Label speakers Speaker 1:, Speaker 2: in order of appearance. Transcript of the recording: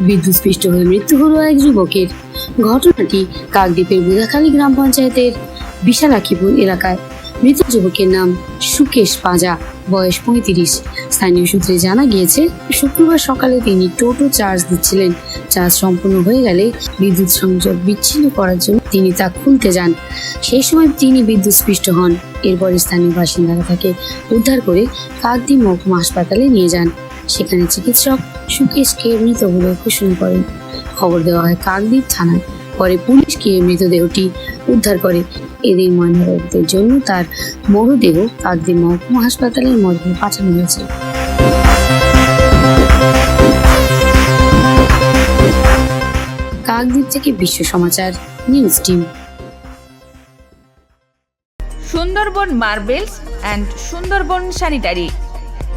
Speaker 1: বিদ্যুৎস্পৃষ্ট হয়ে মৃত্যু হলো এক যুবকের। ঘটনাটি কাকদ্বীপের বুধাখালী গ্রাম পঞ্চায়েতের বিশালাক্ষীপুর এলাকায়। মৃত যুবকের নাম সুকেশ পাঁজা, বয়স পঁয়ত্রিশ। স্থানীয় সূত্রে জানা গিয়েছে, শুক্রবার সকালে তিনি টোটো চার্জ দিচ্ছিলেন। চার্জ সম্পূর্ণ হয়ে গেলে বিদ্যুৎ সংযোগ বিচ্ছিন্ন করার জন্য তিনি তা খুলতে যান। সেই সময় তিনি বিদ্যুৎস্পৃষ্ট হন। এরপর স্থানীয় বাসিন্দারা তাকে উদ্ধার করে কাকদ্বীপ মহকুমা হাসপাতালে নিয়ে যান। সেখানে চিকিৎসক সুকেশকে মৃত বলে ঘোষণা করেন। খবর দেওয়া হয় কাকদ্বীপ থানায়। পরে পুলিশ গিয়ে মৃতদেহটি উদ্ধার করে। এদের ময়নাতদন্তের জন্য তার মরদেহ কাকদ্বীপ মহকুমা হাসপাতালের মর্গে পাঠানো হয়েছে। কাকদ্বীপ থেকে Bishwa Samachar, news team.
Speaker 2: Sundarban marbles and Sundarban sanitary.